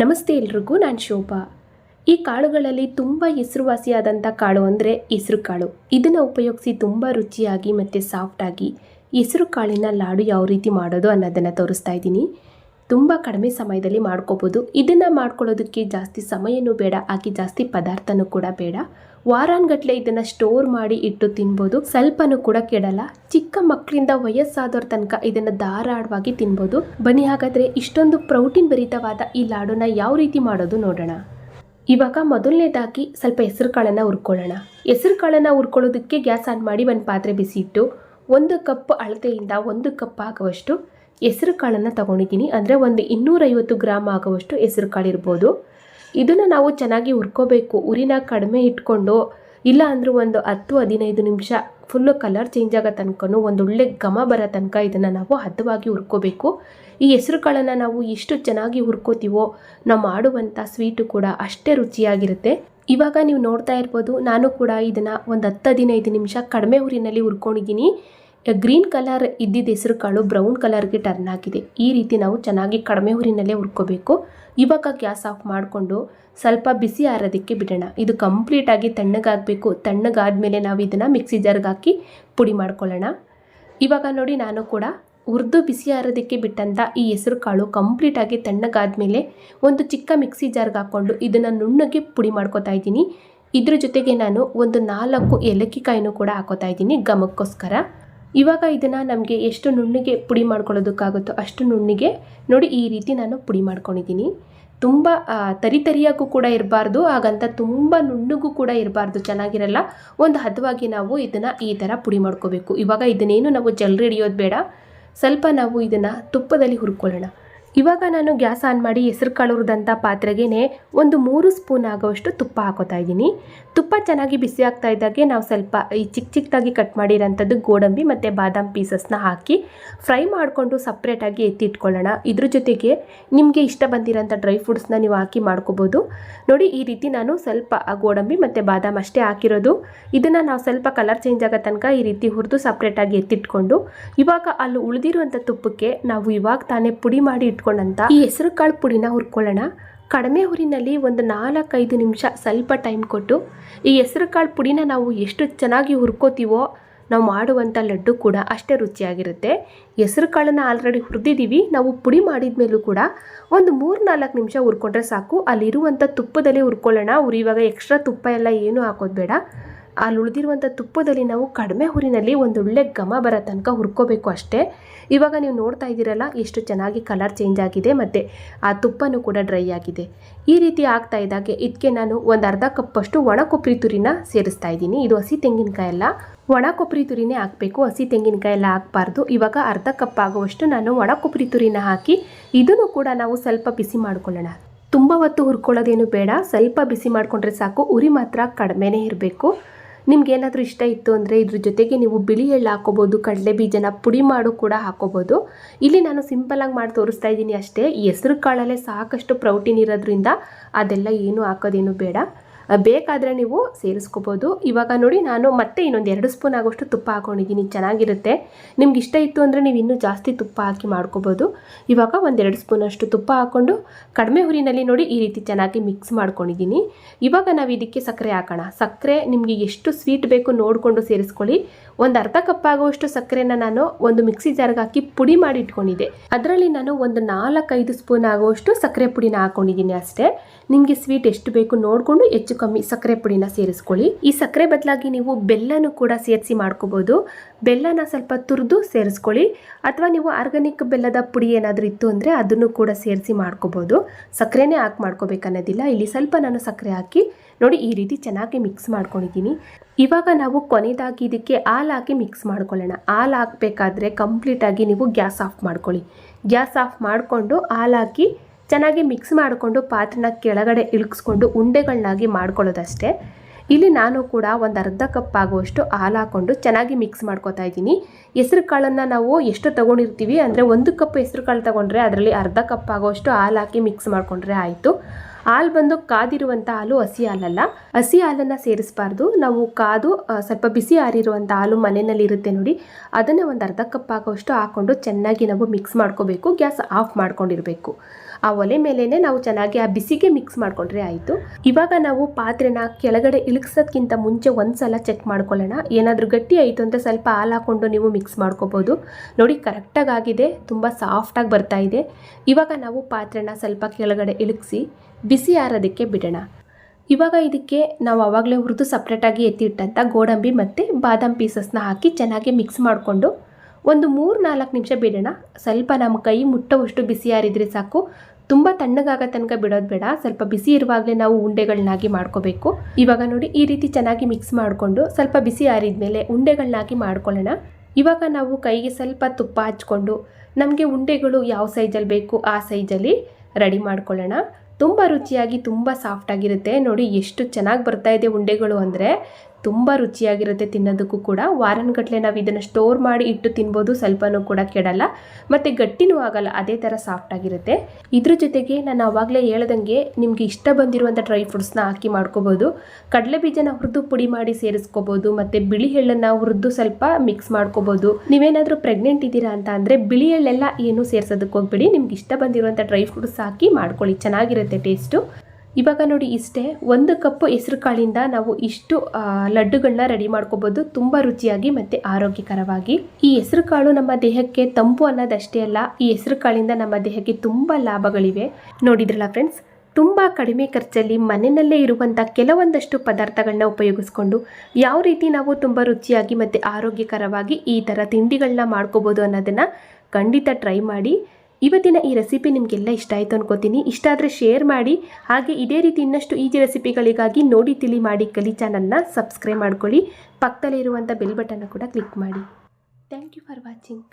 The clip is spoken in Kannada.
ನಮಸ್ತೆ ಎಲ್ರಿಗೂ, ನಾನು ಶೋಭಾ. ಈ ಕಾಳುಗಳಲ್ಲಿ ತುಂಬ ಹೆಸರುವಾಸಿಯಾದಂಥ ಕಾಳು ಅಂದರೆ ಹೆಸರು ಕಾಳು. ಇದನ್ನು ಉಪಯೋಗಿಸಿ ತುಂಬ ರುಚಿಯಾಗಿ ಮತ್ತು ಸಾಫ್ಟಾಗಿ ಹೆಸರು ಕಾಳಿನ ಲಾಡು ಯಾವ ರೀತಿ ಮಾಡೋದು ಅನ್ನೋದನ್ನು ತೋರಿಸ್ತಾ ಇದ್ದೀನಿ. ತುಂಬ ಕಡಿಮೆ ಸಮಯದಲ್ಲಿ ಮಾಡ್ಕೋಬೋದು. ಇದನ್ನು ಮಾಡ್ಕೊಳ್ಳೋದಕ್ಕೆ ಜಾಸ್ತಿ ಸಮಯನೂ ಬೇಡ ಹಾಗೆ ಜಾಸ್ತಿ ಪದಾರ್ಥನೂ ಕೂಡ ಬೇಡ. ವಾರಾನ್ಗಟ್ಲೆ ಇದನ್ನು ಸ್ಟೋರ್ ಮಾಡಿ ಇಟ್ಟು ತಿನ್ಬೋದು. ಸ್ವಲ್ಪನೂ ಕೂಡ ಕೆಡಲ್ಲ. ಚಿಕ್ಕ ಮಕ್ಕಳಿಂದ ವಯಸ್ಸಾದವ್ರ ತನಕ ಇದನ್ನು ಧಾರಾಳವಾಗಿ ತಿನ್ಬೋದು. ಬನ್ನಿ ಹಾಗಾದರೆ ಇಷ್ಟೊಂದು ಪ್ರೋಟೀನ್ ಭರಿತವಾದ ಈ ಲಾಡುನ ಯಾವ ರೀತಿ ಮಾಡೋದು ನೋಡೋಣ. ಇವಾಗ ಮೊದಲನೇದಾಗಿ ಸ್ವಲ್ಪ ಹೆಸರು ಕಾಳನ್ನು ಹುರ್ಕೊಳ್ಳೋಣ. ಹೆಸರು ಕಾಳನ್ನು ಹುರ್ಕೊಳ್ಳೋದಕ್ಕೆ ಗ್ಯಾಸ್ ಆನ್ ಮಾಡಿ ಒಂದು ಪಾತ್ರೆ ಬಿಸಿ ಇಟ್ಟು ಒಂದು ಕಪ್ ಅಳತೆಯಿಂದ ಒಂದು ಕಪ್ ಆಗುವಷ್ಟು ಹೆಸರು ಕಾಳನ್ನು ತಗೊಂಡಿದ್ದೀನಿ. ಅಂದರೆ ಒಂದು ಇನ್ನೂರೈವತ್ತು ಗ್ರಾಮ್ ಆಗುವಷ್ಟು ಹೆಸರು ಕಾಳು ಇರ್ಬೋದು. ಇದನ್ನು ನಾವು ಚೆನ್ನಾಗಿ ಹುರ್ಕೋಬೇಕು. ಉರಿನ ಕಡಿಮೆ ಇಟ್ಕೊಂಡು, ಇಲ್ಲ ಅಂದರೂ ಒಂದು ಹತ್ತು, ಹದಿನೈದು ನಿಮಿಷ ಫುಲ್ಲು ಕಲರ್ ಚೇಂಜ್ ಆಗೋ ತನಕನೂ ಒಂದು ಒಳ್ಳೆ ಘಮ ಬರೋ ತನಕ ಇದನ್ನು ನಾವು ಹದವಾಗಿ ಹುರ್ಕೋಬೇಕು. ಈ ಹೆಸರು ಕಾಳನ್ನು ನಾವು ಎಷ್ಟು ಚೆನ್ನಾಗಿ ಹುರ್ಕೋತೀವೋ, ನಾವು ಮಾಡುವಂಥ ಸ್ವೀಟು ಕೂಡ ಅಷ್ಟೇ ರುಚಿಯಾಗಿರುತ್ತೆ. ಇವಾಗ ನೀವು ನೋಡ್ತಾ ಇರ್ಬೋದು, ನಾನು ಕೂಡ ಇದನ್ನು ಒಂದು ಹತ್ತು, ಹದಿನೈದು ನಿಮಿಷ ಕಡಿಮೆ ಊರಿನಲ್ಲಿ ಹುರ್ಕೊಂಡಿದ್ದೀನಿ. ಗ್ರೀನ್ ಕಲರ್ ಇದ್ದಿದ್ದ ಹೆಸರು ಕಾಳು ಬ್ರೌನ್ ಕಲರ್ಗೆ ಟರ್ನ್ ಆಗಿದೆ. ಈ ರೀತಿ ನಾವು ಚೆನ್ನಾಗಿ ಕಡಿಮೆ ಊರಿನಲ್ಲೇ ಹುರ್ಕೋಬೇಕು. ಇವಾಗ ಗ್ಯಾಸ್ ಆಫ್ ಮಾಡಿಕೊಂಡು ಸ್ವಲ್ಪ ಬಿಸಿ ಆರೋದಕ್ಕೆ ಬಿಡೋಣ. ಇದು ಕಂಪ್ಲೀಟಾಗಿ ತಣ್ಣಗಾಗಬೇಕು. ತಣ್ಣಗಾದ್ಮೇಲೆ ನಾವು ಇದನ್ನು ಮಿಕ್ಸಿ ಜಾರ್ಗೆ ಹಾಕಿ ಪುಡಿ ಮಾಡ್ಕೊಳ್ಳೋಣ. ಇವಾಗ ನೋಡಿ ನಾನು ಕೂಡ ಹುರಿದು ಬಿಸಿ ಆರೋದಕ್ಕೆ ಬಿಟ್ಟಂಥ ಈ ಹೆಸರು ಕಾಳು ಕಂಪ್ಲೀಟಾಗಿ ತಣ್ಣಗಾದ್ಮೇಲೆ ಒಂದು ಚಿಕ್ಕ ಮಿಕ್ಸಿ ಜಾರ್ಗೆ ಹಾಕ್ಕೊಂಡು ಇದನ್ನು ನುಣ್ಣಗೆ ಪುಡಿ ಮಾಡ್ಕೋತಾ ಇದ್ದೀನಿ. ಇದ್ರ ಜೊತೆಗೆ ನಾನು ಒಂದು ನಾಲ್ಕು ಏಲಕ್ಕಿ ಕಾಯಿನೂ ಕೂಡ ಹಾಕೋತಾ ಇದ್ದೀನಿ. ಘಮಕ್ಕೋಸ್ಕರ ಇವಾಗ ಇದನ್ನು ನಮಗೆ ಎಷ್ಟು ನುಣ್ಣಿಗೆ ಪುಡಿ ಮಾಡ್ಕೊಳ್ಳೋದಕ್ಕಾಗುತ್ತೋ ಅಷ್ಟು ನುಣ್ಣಿಗೆ ನೋಡಿ ಈ ರೀತಿ ನಾನು ಪುಡಿ ಮಾಡ್ಕೊಂಡಿದ್ದೀನಿ. ತುಂಬ ತರಿ ತರಿಯಾಗೂ ಕೂಡ ಇರಬಾರ್ದು, ಹಾಗಂತ ತುಂಬ ನುಣ್ಣಗೂ ಕೂಡ ಇರಬಾರ್ದು, ಚೆನ್ನಾಗಿರಲ್ಲ. ಒಂದು ಹದವಾಗಿ ನಾವು ಇದನ್ನು ಈ ಥರ ಪುಡಿ ಮಾಡ್ಕೋಬೇಕು. ಇವಾಗ ಇದನ್ನೇನು ನಾವು ಜಲ್ರಿ ಹಿಡಿಯೋದು ಬೇಡ. ಸ್ವಲ್ಪ ನಾವು ಇದನ್ನು ತುಪ್ಪದಲ್ಲಿ ಹುರ್ಕೊಳ್ಳೋಣ. ಇವಾಗ ನಾನು ಗ್ಯಾಸ್ ಆನ್ ಮಾಡಿ ಹೆಸರು ಕಾಳು ಹುರಿದಂಥ ಪಾತ್ರೆಗೆ ಒಂದು ಮೂರು ಸ್ಪೂನ್ ಆಗೋವಷ್ಟು ತುಪ್ಪ ಹಾಕೋತಾ ಇದ್ದೀನಿ. ತುಪ್ಪ ಚೆನ್ನಾಗಿ ಬಿಸಿ ಆಗ್ತಾ ಇದ್ದಾಗೆ ನಾವು ಸ್ವಲ್ಪ ಈ ಚಿಕ್ಕ ಚಿಕ್ಕದಾಗಿ ಕಟ್ ಮಾಡಿರೋಂಥದ್ದು ಗೋಡಂಬಿ ಮತ್ತು ಬಾದಾಮ್ ಪೀಸಸ್ನ ಹಾಕಿ ಫ್ರೈ ಮಾಡಿಕೊಂಡು ಸಪ್ರೇಟಾಗಿ ಎತ್ತಿಟ್ಕೊಳ್ಳೋಣ. ಇದ್ರ ಜೊತೆಗೆ ನಿಮಗೆ ಇಷ್ಟ ಬಂದಿರೋಂಥ ಡ್ರೈ ಫ್ರೂಟ್ಸ್ನ ನೀವು ಹಾಕಿ ಮಾಡ್ಕೋಬೋದು. ನೋಡಿ, ಈ ರೀತಿ ನಾನು ಸ್ವಲ್ಪ ಗೋಡಂಬಿ ಮತ್ತು ಬಾದಾಮ್ ಅಷ್ಟೇ ಹಾಕಿರೋದು. ಇದನ್ನು ನಾವು ಸ್ವಲ್ಪ ಕಲರ್ ಚೇಂಜ್ ಆಗೋ ತನಕ ಈ ರೀತಿ ಹುರಿದು ಸಪ್ರೇಟಾಗಿ ಎತ್ತಿಟ್ಕೊಂಡು ಇವಾಗ ಅಲ್ಲಿ ಉಳಿದಿರುವಂಥ ತುಪ್ಪಕ್ಕೆ ನಾವು ಇವಾಗ ತಾನೇ ಪುಡಿ ಮಾಡಿ ಇಟ್ಕೊಂಡಂಥ ಈ ಹೆಸರು ಕಾಳು ಪುಡಿನ ಹುರ್ಕೊಳ್ಳೋಣ. ಕಡಿಮೆ ಹುರಿನಲ್ಲಿ ಒಂದು ನಾಲ್ಕೈದು ನಿಮಿಷ ಸ್ವಲ್ಪ ಟೈಮ್ ಕೊಟ್ಟು ಈ ಹೆಸರು ಕಾಳು ಪುಡಿನ ನಾವು ಎಷ್ಟು ಚೆನ್ನಾಗಿ ಹುರ್ಕೋತೀವೋ ನಾವು ಮಾಡುವಂಥ ಲಡ್ಡು ಕೂಡ ಅಷ್ಟೇ ರುಚಿಯಾಗಿರುತ್ತೆ. ಹೆಸರು ಕಾಳನ್ನು ಆಲ್ರೆಡಿ ಹುರಿದಿದ್ದೀವಿ ನಾವು ಪುಡಿ ಮಾಡಿದ ಮೇಲೂ ಕೂಡ ಒಂದು ಮೂರು ನಾಲ್ಕು ನಿಮಿಷ ಹುರ್ಕೊಂಡ್ರೆ ಸಾಕು. ಅಲ್ಲಿರುವಂಥ ತುಪ್ಪದಲ್ಲೇ ಹುರ್ಕೊಳ್ಳೋಣ. ಉರಿವಾಗ ಎಕ್ಸ್ಟ್ರಾ ತುಪ್ಪ ಎಲ್ಲ ಏನೂ ಹಾಕೋದು ಬೇಡ. ಅಲ್ಲಿ ಉಳಿದಿರುವಂಥ ತುಪ್ಪದಲ್ಲಿ ನಾವು ಕಡಿಮೆ ಹುರಿನಲ್ಲಿ ಒಂದು ಒಳ್ಳೆ ಘಮ ಬರೋ ತನಕ ಹುರ್ಕೋಬೇಕು ಅಷ್ಟೇ. ಇವಾಗ ನೀವು ನೋಡ್ತಾ ಇದ್ದೀರಲ್ಲ, ಎಷ್ಟು ಚೆನ್ನಾಗಿ ಕಲರ್ ಚೇಂಜ್ ಆಗಿದೆ ಮತ್ತು ಆ ತುಪ್ಪನೂ ಕೂಡ ಡ್ರೈ ಆಗಿದೆ. ಈ ರೀತಿ ಆಗ್ತಾ ಇದ್ದಾಗೆ ಇದಕ್ಕೆ ನಾನು ಒಂದು ಅರ್ಧ ಕಪ್ಪಷ್ಟು ಒಣ ಕೊಬ್ಬರಿ ತುರಿನ ಸೇರಿಸ್ತಾ ಇದ್ದೀನಿ. ಇದು ಹಸಿ ತೆಂಗಿನಕಾಯಿ ಎಲ್ಲ ಒಣ ಕೊಬ್ಬರಿ ತುರಿನೇ ಹಾಕಬೇಕು. ಹಸಿ ತೆಂಗಿನಕಾಯಿ ಎಲ್ಲ ಹಾಕಬಾರ್ದು. ಇವಾಗ ಅರ್ಧ ಕಪ್ ಆಗುವಷ್ಟು ನಾನು ಒಣ ಕೊಬ್ಬರಿ ತುರಿನ ಹಾಕಿ ಇದನ್ನು ಕೂಡ ನಾವು ಸ್ವಲ್ಪ ಬಿಸಿ ಮಾಡ್ಕೊಳ್ಳೋಣ. ತುಂಬ ಹೊತ್ತು ಹುರ್ಕೊಳ್ಳೋದೇನು ಬೇಡ. ಸ್ವಲ್ಪ ಬಿಸಿ ಮಾಡಿಕೊಂಡ್ರೆ ಸಾಕು. ಉರಿ ಮಾತ್ರ ಕಡಿಮೆನೇ ಇರಬೇಕು. ನಿಮ್ಗೆ ಏನಾದರೂ ಇಷ್ಟ ಇತ್ತು ಅಂದರೆ ಇದ್ರ ಜೊತೆಗೆ ನೀವು ಬಿಳಿ ಎಳ್ಳು ಹಾಕೋಬೋದು, ಕಡಲೆ ಬೀಜನ ಪುಡಿ ಮಾಡು ಕೂಡ ಹಾಕೋಬೋದು. ಇಲ್ಲಿ ನಾನು ಸಿಂಪಲಾಗಿ ಮಾಡಿ ತೋರಿಸ್ತಾ ಇದ್ದೀನಿ ಅಷ್ಟೇ. ಹೆಸರು ಕಾಳಲ್ಲೇ ಸಾಕಷ್ಟು ಪ್ರೋಟೀನ್ ಇರೋದ್ರಿಂದ ಅದೆಲ್ಲ ಏನು ಹಾಕೋದೇನು ಬೇಡ. ಬೇಕಾದರೆ ನೀವು ಸೇರಿಸ್ಕೋಬೋದು. ಇವಾಗ ನೋಡಿ, ನಾನು ಮತ್ತೆ ಇನ್ನೊಂದು ಎರಡು ಸ್ಪೂನ್ ಆಗೋಷ್ಟು ತುಪ್ಪ ಹಾಕೊಂಡಿದ್ದೀನಿ. ಚೆನ್ನಾಗಿರುತ್ತೆ. ನಿಮ್ಗೆ ಇಷ್ಟ ಇತ್ತು ಅಂದರೆ ನೀವು ಇನ್ನೂ ಜಾಸ್ತಿ ತುಪ್ಪ ಹಾಕಿ ಮಾಡ್ಕೋಬೋದು. ಇವಾಗ ಒಂದೆರಡು ಸ್ಪೂನಷ್ಟು ತುಪ್ಪ ಹಾಕ್ಕೊಂಡು ಕಡಿಮೆ ಹುರಿನಲ್ಲಿ ನೋಡಿ ಈ ರೀತಿ ಚೆನ್ನಾಗಿ ಮಿಕ್ಸ್ ಮಾಡ್ಕೊಂಡಿದ್ದೀನಿ. ಇವಾಗ ನಾವು ಇದಕ್ಕೆ ಸಕ್ಕರೆ ಹಾಕೋಣ. ಸಕ್ಕರೆ ನಿಮಗೆ ಎಷ್ಟು ಸ್ವೀಟ್ ಬೇಕು ನೋಡಿಕೊಂಡು ಸೇರಿಸ್ಕೊಳ್ಳಿ. ಒಂದು ಅರ್ಧ ಕಪ್ ಆಗುವಷ್ಟು ಸಕ್ಕರೆನ ನಾನು ಒಂದು ಮಿಕ್ಸಿ ಜಾರ್ಗೆ ಹಾಕಿ ಪುಡಿ ಮಾಡಿ ಇಟ್ಕೊಂಡಿದ್ದೆ. ಅದರಲ್ಲಿ ನಾನು ಒಂದು ನಾಲ್ಕೈದು ಸ್ಪೂನ್ ಆಗುವಷ್ಟು ಸಕ್ಕರೆ ಪುಡಿನ ಹಾಕೊಂಡಿದ್ದೀನಿ ಅಷ್ಟೇ. ನಿಮಗೆ ಸ್ವೀಟ್ ಎಷ್ಟು ಬೇಕು ನೋಡಿಕೊಂಡು ಹೆಚ್ಚು ಕಮ್ಮಿ ಸಕ್ಕರೆ ಪುಡಿನ ಸೇರಿಸ್ಕೊಳ್ಳಿ. ಈ ಸಕ್ಕರೆ ಬದಲಾಗಿ ನೀವು ಬೆಲ್ಲನೂ ಕೂಡ ಸೇರಿಸಿ ಮಾಡ್ಕೋಬೋದು. ಬೆಲ್ಲನ ಸ್ವಲ್ಪ ತುರಿದು ಸೇರಿಸ್ಕೊಳ್ಳಿ. ಅಥವಾ ನೀವು ಆರ್ಗಾನಿಕ್ ಬೆಲ್ಲದ ಪುಡಿ ಏನಾದರೂ ಇತ್ತು ಅಂದರೆ ಅದನ್ನು ಕೂಡ ಸೇರಿಸಿ ಮಾಡ್ಕೋಬೋದು. ಸಕ್ಕರೆನೇ ಹಾಕಿ ಮಾಡ್ಕೋಬೇಕನ್ನೋದಿಲ್ಲ. ಇಲ್ಲಿ ಸ್ವಲ್ಪ ನಾನು ಸಕ್ಕರೆ ಹಾಕಿ ನೋಡಿ ಈ ರೀತಿ ಚೆನ್ನಾಗಿ ಮಿಕ್ಸ್ ಮಾಡ್ಕೊಂಡಿದ್ದೀನಿ. ಇವಾಗ ನಾವು ಕೊನೆಯದಾಗಿ ಇದಕ್ಕೆ ಹಾಲು ಹಾಕಿ ಮಿಕ್ಸ್ ಮಾಡ್ಕೊಳ್ಳೋಣ. ಹಾಲು ಹಾಕಬೇಕಾದ್ರೆ ಕಂಪ್ಲೀಟಾಗಿ ನೀವು ಗ್ಯಾಸ್ ಆಫ್ ಮಾಡ್ಕೊಳ್ಳಿ. ಗ್ಯಾಸ್ ಆಫ್ ಮಾಡಿಕೊಂಡು ಹಾಲು ಹಾಕಿ ಚೆನ್ನಾಗಿ ಮಿಕ್ಸ್ ಮಾಡಿಕೊಂಡು ಪಾತ್ರನ ಕೆಳಗಡೆ ಇಳಿಸ್ಕೊಂಡು ಉಂಡೆಗಳನ್ನಾಗಿ ಮಾಡ್ಕೊಳ್ಳೋದಷ್ಟೇ. ಇಲ್ಲಿ ನಾನು ಕೂಡ ಒಂದು ಅರ್ಧ ಕಪ್ ಆಗುವಷ್ಟು ಹಾಲು ಹಾಕ್ಕೊಂಡು ಚೆನ್ನಾಗಿ ಮಿಕ್ಸ್ ಮಾಡ್ಕೊತಾ ಇದ್ದೀನಿ. ಹೆಸ್ರು ಕಾಳನ್ನು ನಾವು ಎಷ್ಟು ತೊಗೊಂಡಿರ್ತೀವಿ ಅಂದರೆ ಒಂದು ಕಪ್ ಹೆಸ್ರು ಕಾಳು ತೊಗೊಂಡ್ರೆ ಅದರಲ್ಲಿ ಅರ್ಧ ಕಪ್ ಆಗುವಷ್ಟು ಹಾಲು ಹಾಕಿ ಮಿಕ್ಸ್ ಮಾಡಿಕೊಂಡ್ರೆ ಆಯಿತು. ಹಾಲು ಬಂದು ಕಾದಿರುವಂಥ ಹಾಲು ಹಸಿ ಹಾಲಲ್ಲ. ಹಸಿ ಹಾಲನ್ನು ಸೇರಿಸಬಾರ್ದು. ನಾವು ಕಾದು ಸ್ವಲ್ಪ ಬಿಸಿ ಆರಿರುವಂಥ ಹಾಲು ಮನೆಯಲ್ಲಿ ಇರುತ್ತೆ ನೋಡಿ. ಅದನ್ನು ಒಂದು ಅರ್ಧ ಕಪ್ ಆಗೋಷ್ಟು ಹಾಕ್ಕೊಂಡು ಚೆನ್ನಾಗಿ ನಾವು ಮಿಕ್ಸ್ ಮಾಡ್ಕೋಬೇಕು. ಗ್ಯಾಸ್ ಆಫ್ ಮಾಡ್ಕೊಂಡಿರಬೇಕು. ಆ ಒಲೆ ಮೇಲೇ ನಾವು ಚೆನ್ನಾಗಿ ಆ ಬಿಸಿಗೆ ಮಿಕ್ಸ್ ಮಾಡಿಕೊಂಡ್ರೆ ಆಯಿತು. ಇವಾಗ ನಾವು ಪಾತ್ರೆನ ಕೆಳಗಡೆ ಇಳಿಸೋದ್ಕಿಂತ ಮುಂಚೆ ಒಂದ್ಸಲ ಚೆಕ್ ಮಾಡ್ಕೊಳ್ಳೋಣ. ಏನಾದರೂ ಗಟ್ಟಿ ಆಯಿತು ಅಂತ ಸ್ವಲ್ಪ ಹಾಲು ಹಾಕ್ಕೊಂಡು ನೀವು ಮಿಕ್ಸ್ ಮಾಡ್ಕೋಬೋದು. ನೋಡಿ ಕರೆಕ್ಟಾಗಿ ಆಗಿದೆ. ತುಂಬ ಸಾಫ್ಟಾಗಿ ಬರ್ತಾ ಇದೆ. ಇವಾಗ ನಾವು ಪಾತ್ರೆನ ಸ್ವಲ್ಪ ಕೆಳಗಡೆ ಇಳಿಸಿ ಬಿಸಿ ಆರೋದಕ್ಕೆ ಬಿಡೋಣ. ಇವಾಗ ಇದಕ್ಕೆ ನಾವು ಆವಾಗಲೇ ಹುರಿದು ಸಪ್ರೇಟಾಗಿ ಎತ್ತಿಟ್ಟಂಥ ಗೋಡಂಬಿ ಮತ್ತು ಬಾದಾಮ್ ಪೀಸಸ್ನ ಹಾಕಿ ಚೆನ್ನಾಗಿ ಮಿಕ್ಸ್ ಮಾಡಿಕೊಂಡು ಒಂದು ಮೂರು ನಾಲ್ಕು ನಿಮಿಷ ಬಿಡೋಣ. ಸ್ವಲ್ಪ ನಮ್ಮ ಕೈ ಮುಟ್ಟುವಷ್ಟು ಬಿಸಿ ಆರಿದ್ರೆ ಸಾಕು. ತುಂಬ ತಣ್ಣಗಾಗೋ ತನಕ ಬಿಡೋದು ಬೇಡ. ಸ್ವಲ್ಪ ಬಿಸಿ ಇರುವಾಗಲೇ ನಾವು ಉಂಡೆಗಳನ್ನಾಗಿ ಮಾಡ್ಕೋಬೇಕು. ಇವಾಗ ನೋಡಿ, ಈ ರೀತಿ ಚೆನ್ನಾಗಿ ಮಿಕ್ಸ್ ಮಾಡಿಕೊಂಡು ಸ್ವಲ್ಪ ಬಿಸಿ ಆರಿದ್ಮೇಲೆ ಉಂಡೆಗಳನ್ನಾಗಿ ಮಾಡ್ಕೊಳ್ಳೋಣ. ಇವಾಗ ನಾವು ಕೈಗೆ ಸ್ವಲ್ಪ ತುಪ್ಪ ಹಚ್ಕೊಂಡು ನಮಗೆ ಉಂಡೆಗಳು ಯಾವ ಸೈಜಲ್ಲಿ ಬೇಕು ಆ ಸೈಜಲ್ಲಿ ರೆಡಿ ಮಾಡ್ಕೊಳ್ಳೋಣ. ತುಂಬ ರುಚಿಯಾಗಿ ತುಂಬ ಸಾಫ್ಟಾಗಿರುತ್ತೆ ನೋಡಿ, ಎಷ್ಟು ಚೆನ್ನಾಗಿ ಬರ್ತಾ ಇದೆ ಉಂಡೆಗಳು ಅಂದರೆ. ತುಂಬ ರುಚಿಯಾಗಿರುತ್ತೆ ತಿನ್ನೋದಕ್ಕೂ ಕೂಡ. ವಾರನ್ಗಟ್ಟಲೆ ನಾವು ಇದನ್ನು ಸ್ಟೋರ್ ಮಾಡಿ ಇಟ್ಟು ತಿನ್ಬೋದು, ಸ್ವಲ್ಪನೂ ಕೂಡ ಕೆಡಲ್ಲ. ಮತ್ತು ಗಟ್ಟಿನೂ ಆಗಲ್ಲ, ಅದೇ ಥರ ಸಾಫ್ಟಾಗಿರುತ್ತೆ ಇದ್ರ ಜೊತೆಗೆ ನಾನು ಆವಾಗಲೇ ಹೇಳ್ದಂಗೆ ನಿಮಗೆ ಇಷ್ಟ ಬಂದಿರುವಂಥ ಡ್ರೈ ಫ್ರೂಟ್ಸ್ನ ಹಾಕಿ ಮಾಡ್ಕೋಬೋದು. ಕಡಲೆ ಬೀಜನ ಹುರಿದು ಪುಡಿ ಮಾಡಿ ಸೇರಿಸ್ಕೋಬೋದು, ಮತ್ತು ಬಿಳಿ ಎಳ್ಳನ್ನು ಹುರಿದು ಸ್ವಲ್ಪ ಮಿಕ್ಸ್ ಮಾಡ್ಕೋಬೋದು. ನೀವೇನಾದರೂ ಪ್ರೆಗ್ನೆಂಟ್ ಇದ್ದೀರಾ ಅಂತ ಅಂದರೆ ಬಿಳಿ ಎಳ್ಳೆಲ್ಲ ಏನು ಸೇರ್ಸೋದಕ್ಕೆ ಹೋಗ್ಬೇಡಿ. ನಿಮ್ಗೆ ಇಷ್ಟ ಬಂದಿರುವಂಥ ಡ್ರೈ ಫ್ರೂಟ್ಸ್ ಹಾಕಿ ಮಾಡ್ಕೊಳ್ಳಿ, ಚೆನ್ನಾಗಿರುತ್ತೆ ಟೇಸ್ಟು ಇವಾಗ ನೋಡಿ ಇಷ್ಟೇ, ಒಂದು ಕಪ್ಪು ಹೆಸರು ಕಾಳಿಂದ ನಾವು ಇಷ್ಟು ಲಡ್ಡುಗಳನ್ನ ರೆಡಿ ಮಾಡ್ಕೋಬೋದು. ತುಂಬ ರುಚಿಯಾಗಿ ಮತ್ತು ಆರೋಗ್ಯಕರವಾಗಿ. ಈ ಹೆಸರು ಕಾಳು ನಮ್ಮ ದೇಹಕ್ಕೆ ತಂಪು ಅನ್ನೋದಷ್ಟೇ ಅಲ್ಲ, ಈ ಹೆಸರು ಕಾಳಿಂದ ನಮ್ಮ ದೇಹಕ್ಕೆ ತುಂಬ ಲಾಭಗಳಿವೆ. ನೋಡಿದ್ರಲ್ಲ ಫ್ರೆಂಡ್ಸ್ ತುಂಬ ಕಡಿಮೆ ಖರ್ಚಲ್ಲಿ ಮನೆಯಲ್ಲೇ ಇರುವಂಥ ಕೆಲವೊಂದಷ್ಟು ಪದಾರ್ಥಗಳನ್ನ ಉಪಯೋಗಿಸ್ಕೊಂಡು ಯಾವ ರೀತಿ ನಾವು ತುಂಬ ರುಚಿಯಾಗಿ ಮತ್ತು ಆರೋಗ್ಯಕರವಾಗಿ ಈ ಥರ ತಿಂಡಿಗಳನ್ನ ಮಾಡ್ಕೋಬೋದು ಅನ್ನೋದನ್ನು ಖಂಡಿತ ಟ್ರೈ ಮಾಡಿ. ಇವತ್ತಿನ ಈ ರೆಸಿಪಿ ನಿಮಗೆಲ್ಲ ಇಷ್ಟ ಆಯಿತು ಅನ್ಕೋತೀನಿ. ಇಷ್ಟ ಆದರೆ ಶೇರ್ ಮಾಡಿ. ಹಾಗೆ ಇದೇ ರೀತಿ ಇನ್ನಷ್ಟು ಈಜಿ ರೆಸಿಪಿಗಳಿಗಾಗಿ ನೋಡಿ, ತಿಳಿ, ಮಾಡಿ ಕಲಿ ಚಾನಲ್ನ ಸಬ್ಸ್ಕ್ರೈಬ್ ಮಾಡ್ಕೊಳ್ಳಿ. ಪಕ್ಕದಲ್ಲಿರುವಂಥ ಬೆಲ್ ಬಟನ್ನ ಕೂಡ ಕ್ಲಿಕ್ ಮಾಡಿ. Thank you for watching